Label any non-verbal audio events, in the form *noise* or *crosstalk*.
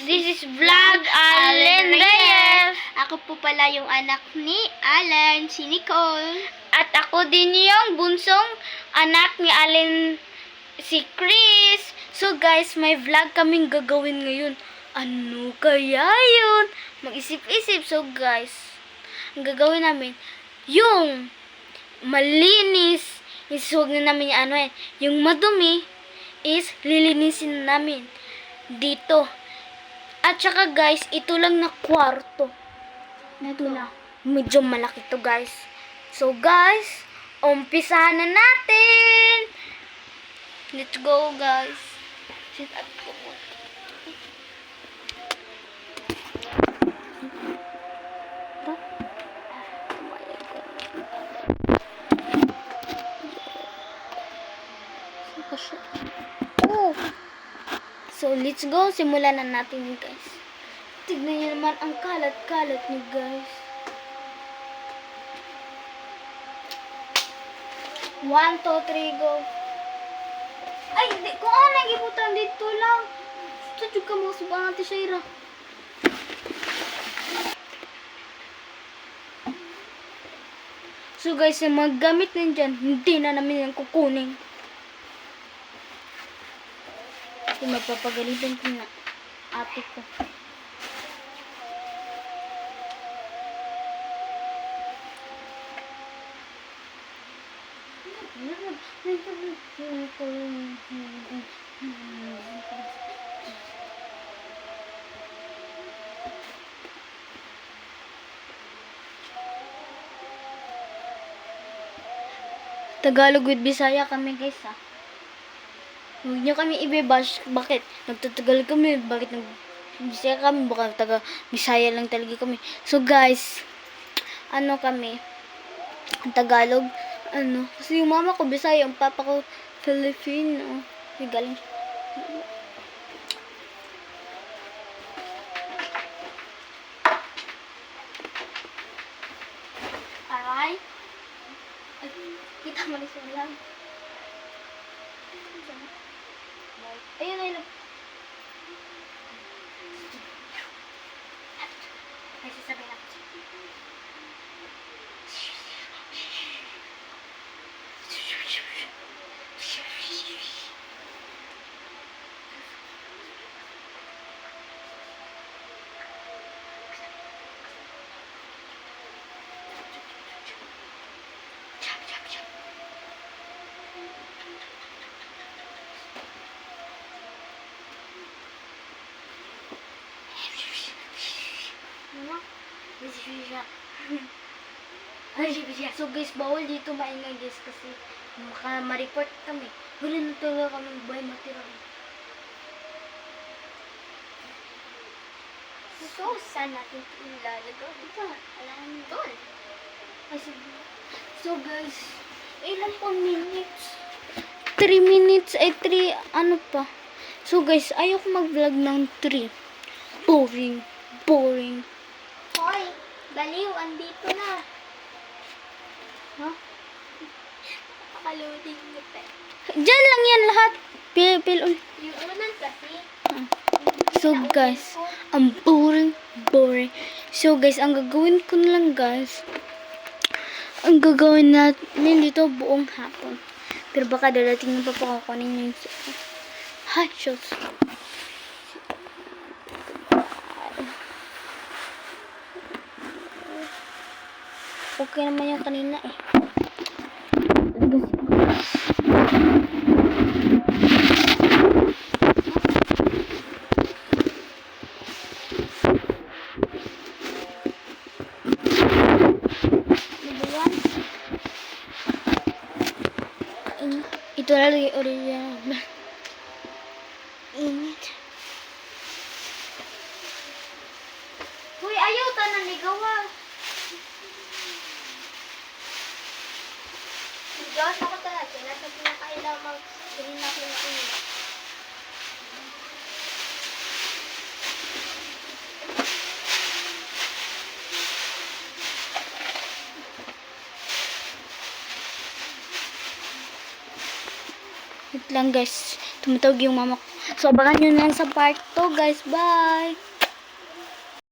This is Vlog Allen Reyes. Ako po pala yung anak ni Alan, si Nicole. At ako din yung bunsong anak ni Allen, si Chris. So guys, may vlog kaming gagawin ngayon. Ano kaya yun? Mag-isip-isip. So guys, ang gagawin namin, yung malinis, is huwag na namin ano eh, yung madumi, is lilinisin namin dito. At saka guys, ito lang na kwarto. Ito lang. Medyo malaki to guys. So guys, umpisahan na natin. Let's go guys. Sit up ko muna. Oh! So, let's go. Simulan na natin guys. Tignan niyo naman ang kalat-kalat niyo, guys. One, two, three, go. Ay, di, kung ano nagibutan dito lang. Tudyo ka mo, subang natin siya. So guys, yung mga gamit na dyan, hindi na namin yan kukunin. Kasi magpapagalitan ko na ate ko. Tagalog with Bisaya kami guys ha. Huwag niyo kami ibe-bash. Bakit? Nagtatagal kami. Bakit nag Bisaya kami? Baka taga Bisaya lang talaga kami. So guys, ano kami? Tagalog. Ano? Kasi yung mama ko Bisaya, yung papa ko Filipino. Yung galing. Aray. Ay, kita mo rin sila lang. Ayun, ayun. May sasabihin ako. Ano? Busy siya. *laughs* Ay, siya. So guys, bawal dito maingay guys kasi maka ma-report kami. Wala na talaga kami buhay matira. So, saan natin ito ilalagay? Ito, alam mo doon. Sige. So guys, ilan po minutes? 3 minutes ay 3 ano pa. So guys, ayoko mag-vlog ng 3. Boring. Boring. Hoy, baliw, andito na. Ha? Pakaloading mo pa. Diyan lang yan lahat. Pipil ulit. Yung unan kasi. So guys, ang boring, boring. So guys, ang gagawin ko na lang guys, ang gagawin natin dito buong hapon. Pero baka dadating na pa po kukunin yung Hi, shows. Okay naman yung kanina eh. Ano ba yan? In- Ito na lang yung original. Init. Hoy, ayaw ta na ligawa. Ligawas ako talaga. Nasa pinakailaw mag-green na ko na init. Wait lang guys. Tumatawag yung mama ko. So, abangan nyo na sa part 2, guys. Bye!